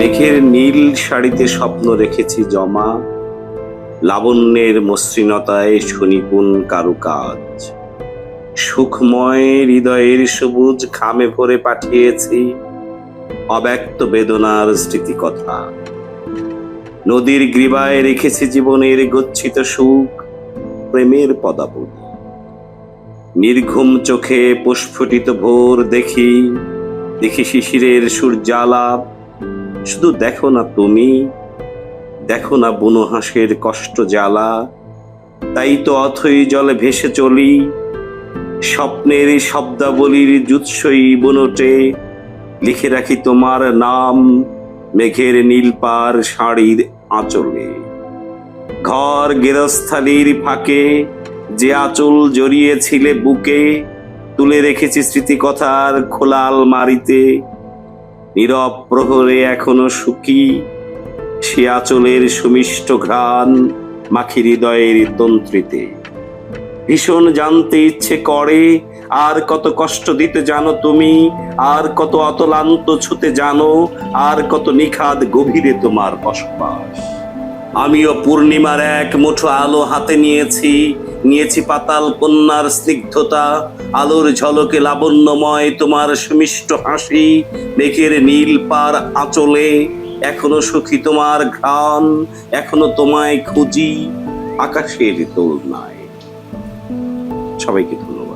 মেঘের নীল শাড়িতে স্বপ্ন রেখেছি জমা, লাবণ্যের মসৃণতায় সুনিপুণ কারুকাজ। সুখময় হৃদয়ের সবুজ খামে ভরে পাঠিয়েছি অব্যক্ত বেদনার স্মৃতিকথা। নদীর গ্রীবায় রেখেছি জীবনের গচ্ছিত সুখ, প্রেমের পদাবলী। নির্ঘুম চোখে প্রস্ফুটিত ভোর দেখি দেখি শিশিরের সূর্যালাপ শুধু দেখো না তুমি, দেখো না বুনো হাঁসের কষ্ট জ্বালা, তাই তো অথই জলে ভেসে চলি। স্বপ্নের শব্দাবলীর জুৎসই বনটে লিখে রাখি তোমার নাম মেঘের নীলপার শাড়ির আঁচলে। ঘর গেরস্থালির ফাঁকে যে আঁচল জড়িয়েছিলে বুকে, তুলে রেখেছি স্মৃতিকথার খোলা আলমারিতে নীরব প্রহরে এখনও সুখী, সে আঁচলের সুমিষ্ট ঘ্রাণ মাখি হৃদয়ের তন্ত্রীতে। ভীষণ জানতে ইচ্ছে করে, আর কত কষ্ট দিতে জানো তুমি, আর কত অতলান্ত ছুতে জানো, আর কত নিখাদ গভীরে তোমার বসবাস। আমিও পূর্ণিমার এক মুঠো আলো হাতে নিয়েছি নিয়েছি পাতাল কন্যার স্নিগ্ধতা, আলোর ঝলকে লাবণ্যময় তোমার সুমিষ্ট হাসি, মেঘের নীল পার আঁচলে। এখনও সুখী তোমার ঘ্রাণ, এখনও তোমায় খুঁজি আকাশের তোলনায় সবাইকে ধন্যবাদ।